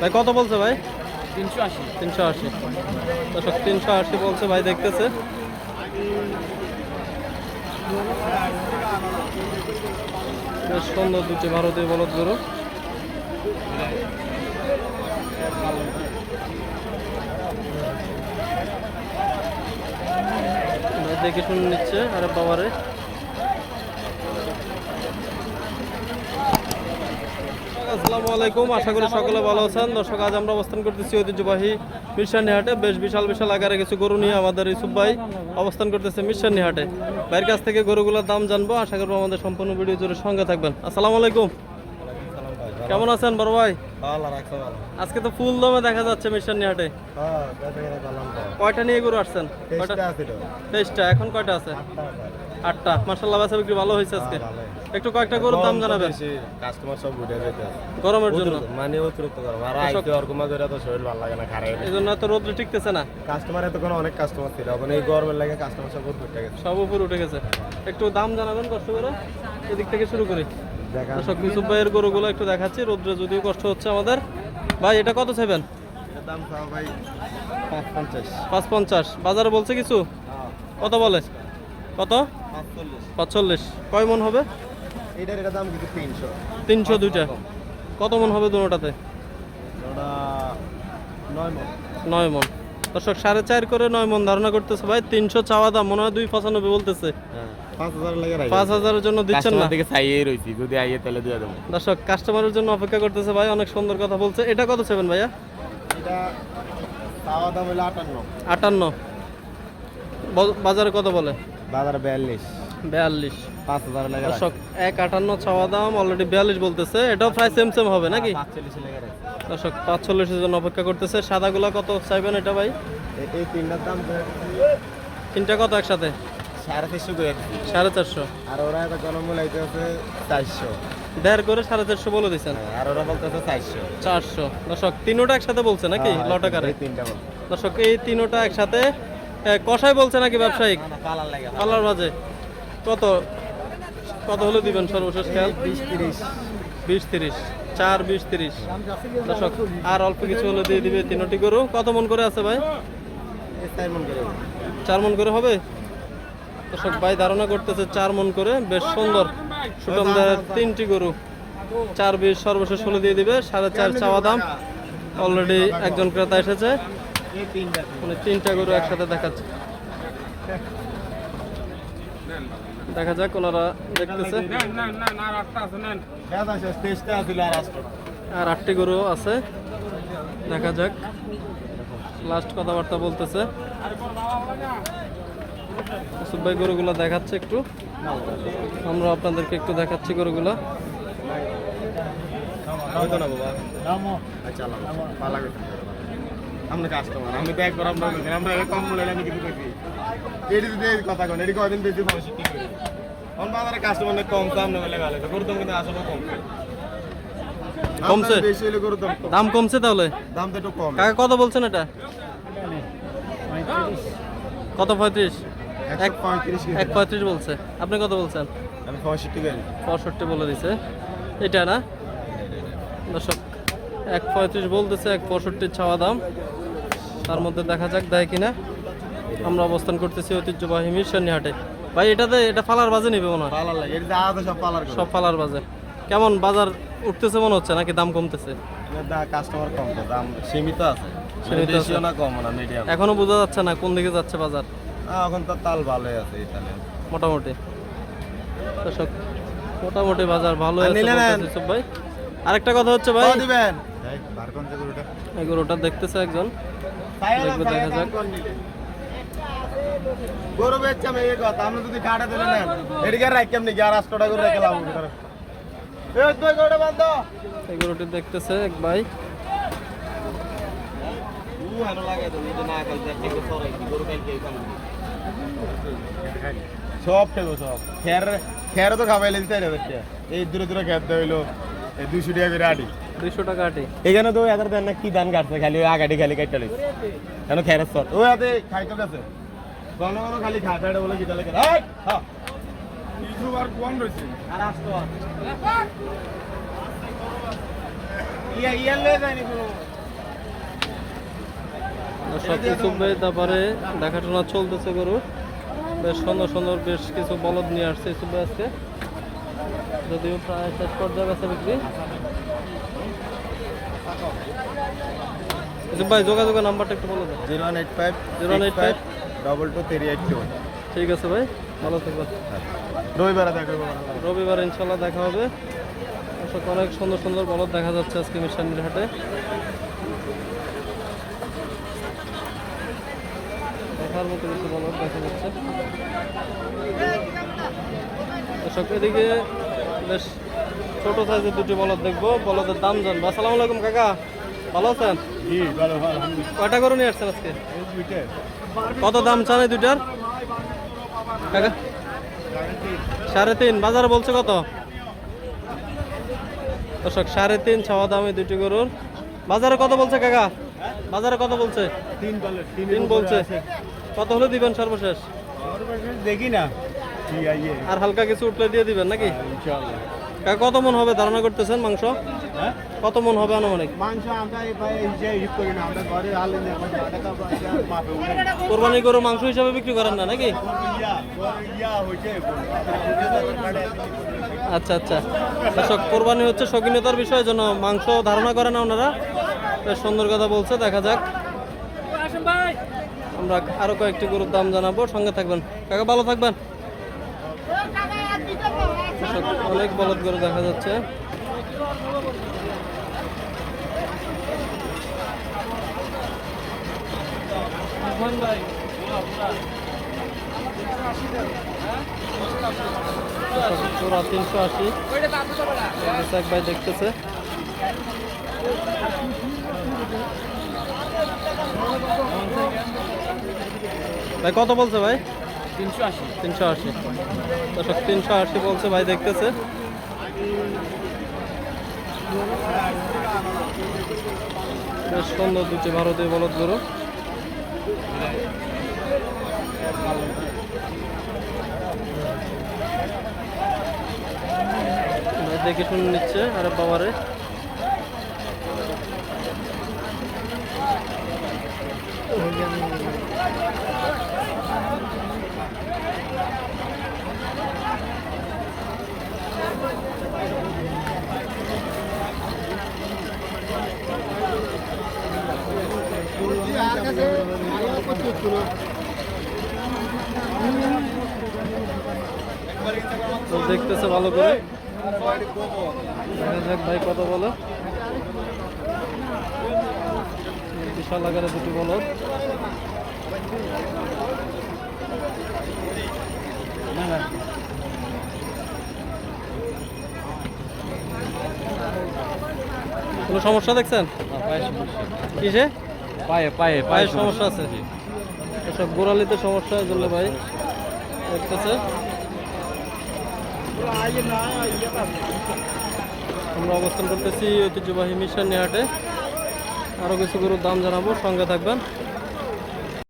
ভাই কত বলছে ভাই? তিনশো আশি। তিনশো আশি। দর্শক তিনশো আশি বলছে ভাই দেখতেছে। বেশ সুন্দর দুটি ভারতীয় বলদ গরু। দেখে শুনে নিচ্ছে আরে বাবারে। আসসালামু আলাইকুম। আশা করি সকলে ভালো আছেন। দর্শক আজ আমরা অবস্থান করতেছি ঐতিহ্যবাহী মিরসানি হাটে বেশ বিশাল বিশাল আকারে কিছু গরু নিয়ে আমাদের ইসুফ ভাই অবস্থান করতেছে মিরসানি হাটে ভাইয়ের কাছ থেকে গরুগুলোর দাম জানব। আশা করব আমাদের সম্পূর্ণ ভিডিও জুড়ে সঙ্গে থাকবেন। আসসালামু আলাইকুম। কেমন আছেন বড় ভাই? আজকে তো ফুল দমে দেখা যাচ্ছে মিরসানি হাটে কয়টা নিয়ে গরু আসছেন? কয়টা? তেইশটা এখন কয়টা আছে। আটটা। মার্শাল্লাহ বেচা বিক্রি ভালো হয়েছে আজকে। একটু কয়েকটা গরুর দাম জানাবেন। কাস্টমার সব উঠে যেতে গরমের জন্য। মানে অতিরিক্ত গরম। আর আইতে ওরকম করে তো শরীর ভালো লাগে না খারাপ এই জন্য এত রোদ্রে টিকতেছে না। কাস্টমার এতক্ষণ অনেক কাস্টমার ছিল এখন এই গরমের লাগে কাস্টমার সব উঠে গেছে। সব উপর উঠে গেছে। একটু দাম জানাবেন কষ্ট করে এদিক থেকে শুরু করি। দেখা। দর্শক ইউসুফ ভাইয়ের গরুগুলো একটু দেখাচ্ছি। রোদ্রে যদিও কষ্ট হচ্ছে আমাদের। ভাই এটা কত চাইবেন? দাম ভাই? পাঁচ পঞ্চাশ। পাঁচ পঞ্চাশ। বাজারে বলছে কিছু? কত বলে? কত? পাঁচচল্লিশ। কয় মন হবে? এটার এটা দাম কিন্তু তিনশো। তিনশো দুইটা। কত মন হবে দুটাতে নয় মন। মন। দর্শক সাড়ে চার করে নয় মন ধারণা করতেছে ভাই। তিনশো চাওয়া দাম মনে হয় দুই পঁচানব্বই বলতেছে। হ্যাঁ পাঁচ হাজারের জন্য দিচ্ছেন না। দিকে চাইয়েই রয়েছি যদি আইয়ে তাহলে দিয়ে দেবো। দর্শক কাস্টমারের জন্য অপেক্ষা করতেছে ভাই। অনেক সুন্দর কথা বলছে। এটা কত চাইবেন ভাইয়া? এটা চাওয়া দাম হলো আটান্ন। আটান্ন। বাজারে কত বলে? বাজার বিয়াল্লিশ। বিয়াল্লিশ। পাঁচ হাজার লাগে দর্শক এক আটান্ন চাওয়া দাম অলরেডি বিয়াল্লিশ বলতেছে। এটাও প্রায় সেম সেম হবে নাকি? পাঁচচল্লিশ দর্শক পাঁচচল্লিশের জন্য অপেক্ষা করতেছে। সাদাগুলা কত চাইবেন এটা ভাই? এই তিনটার দাম তিনটা কত একসাথে? সাড়ে তিনশো করে। সাড়ে চারশো। আর ওরা এত গরম লাইতে আছে চারশো। দেড় করে সাড়ে চারশো বলে দিচ্ছেন। আর ওরা বলতেছে চারশো। চারশো। দর্শক তিনোটা একসাথে বলছে নাকি লটাকারে? তিনটা দর্শক এই তিনোটা একসাথে কষাই বলছে নাকি ব্যবসায়িক? পাল্লার বাজে। কত? কত হলে দিবেন সর্বশেষ খেয়াল? বিশ তিরিশ। বিশ তিরিশ। চার বিশ তিরিশ। দর্শক আর অল্প কিছু হলে দিয়ে দিবে তিনটি গরু। কত মন করে আছে ভাই? চার মন করে। হবে? দর্শক ভাই ধারণা করতেছে চার মন করে। বেশ সুন্দর। সুটমদের তিনটি গরু। চার বিশ সর্বশেষ হলে দিয়ে দিবে। সাড়ে চার চাওয়া দাম। অলরেডি একজন ক্রেতা এসেছে। মানে তিনটা গরু একসাথে দেখাচ্ছে। দেখা যাক ওনারা দেখতেছে। আর আটটি গরু আছে। দেখা যাক। লাস্ট কথাবার্তা বলতেছে। ইউসুফ ভাই গরুগুলো দেখাচ্ছে একটু। আমরা আপনাদেরকে একটু দেখাচ্ছি গরুগুলো। বাবা আচ্ছা আমরা কাস্টমার আমি তো একবার আমরা বলছি আমরা কম বলে আমি কিছু কইছি এটি যদি কথা কোন এটি কয়দিন বেশি পয়সা ঠিক করে? অন বাজারে কাস্টমার কম সামনে বলে ভালো গরুর দাম কিন্তু আসলে কম। কমছে? দাম বেশি হলে গরুর দাম দাম কমছে তাহলে? দাম তো একটু কম। কাকা কত বলছেন এটা? কত পঁয়ত্রিশ? এক- পঁয়ত্রিশ বলছে। আপনি কত বলছেন? আমি পঁয়ষট্টি করি পঁয়ষট্টি বলে দিছে। এটা না? দর্শক এক পঁয়ত্রিশ বলতেছে এক পঁয়ষট্টির ছাওয়া দাম। তার মধ্যে দেখা যাক দেয় কিনা। আমরা অবস্থান করতেছি ঐতিহ্যবাহী মিরসানি হাটে ভাই এটাতে এটা ফালার বাজে নিবে মনে হয়। সব ফালার বাজে। কেমন বাজার উঠতেছে মনে হচ্ছে নাকি দাম কমতেছে? কাস্টমার কম দাম সীমিত আছে। সীমিত আছে। বেশিও না কম এখনও বোঝা যাচ্ছে না কোন দিকে যাচ্ছে বাজার। এখন তো তাল ভালোই আছে মোটামুটি। মোটামুটি বাজার ভালো আছে ভাই। আরেকটা কথা হচ্ছে ভাই। দিবেন? এগুলোটা দেখতেছে একজন। দেখা যাক। গরু কথা যদি সব খেলো সব। খের খের তো খাবাই দিতে এই দূরে দূরে খেতে হইল এই দুইশো টাকা করে এখানে তো এদের দেন না কি দান কাটছে? খালি ওই আগাটি খালি কাটতে কেন সর খাইতে গেছে। খালি বলে লাগে তারপরে দেখাশোনা চলতেছে গরু বেশ সুন্দর সুন্দর বেশ কিছু বলদ নিয়ে আসছে আজকে। যদিও প্রায় শেষ পর্যায়ে বেচা বিক্রি। ভাই যোগাযোগের নাম্বারটা একটু বলে দেন। Zero one eight five 015 double two three eight two. ঠিক আছে ভাই ভালো থাকবেন। রবিবার দেখা রবিবার ইনশাল্লাহ দেখা হবে। অনেক সুন্দর সুন্দর বলদ দেখা যাচ্ছে আজকে মিশানির হাটে। দেখার মতো কিছু বলদ দেখা যাচ্ছে। দর্শক এদিকে বেশ ছোট সাইজের দুটি বলদ দেখব। বলদের দাম জানব। আসসালামু আলাইকুম কাকা। ভালো আছেন? কয়টা করে নিয়ে আসছেন আজকে? কত দাম চান এই দুইটার? কাকা? সাড়ে তিন। বাজারে বলছে কত? দর্শক সাড়ে তিন ছাওয়া দামে দুটি গরুর। বাজারে কত বলছে কাকা? বাজারে কত বলছে? তিন বলছে। কত হলে দিবেন সর্বশেষ দেখি না। আর হালকা কিছু উঠলে দিয়ে দিবেন নাকি? ইনশাআল্লাহ। কত মন হবে ধারণা করতেছেন মাংস? হ্যাঁ? কত মন হবে আনুমানিক? করি কোরবানি গরু মাংস হিসাবে বিক্রি করেন না নাকি? আচ্ছা আচ্ছা। কোরবানি হচ্ছে শৌখিনতার বিষয় জন্য মাংস ধারণা করে না ওনারা। বেশ সুন্দর কথা বলছে দেখা যাক। আমরা আরও কয়েকটি গরুর দাম জানাব সঙ্গে থাকবেন। কাকা ভালো থাকবেন। অনেক বলদ গরু দেখা যাচ্ছে। পুরা তিনশো আশি। এক ভাই দেখতেছে। ভাই, কত বলছে ভাই? তিনশো আশি। তিনশো আশি। দর্শক, তিনশো আশি বলছে, ভাই দেখতেছে। বেশ সুন্দর দুটি ভারতীয় বলদ গরু। দেখে শুনে নিচ্ছে, আরে বাবারে। তো দেখতেছে ভালো করে। দেখা যাক ভাই কত বলে। বিশাল আকারে দুটি বলদ। কোনো সমস্যা দেখছেন? কিসে? পায়ে পায়ে পায়ের সমস্যা। আছে। এসব গোড়ালিতে সমস্যা জন্য ভাই। দেখতেছে। আমরা অবস্থান করতেছি ঐতিহ্যবাহী মিশন নেহাটে। আরও কিছু গরুর দাম জানাব সঙ্গে থাকবেন।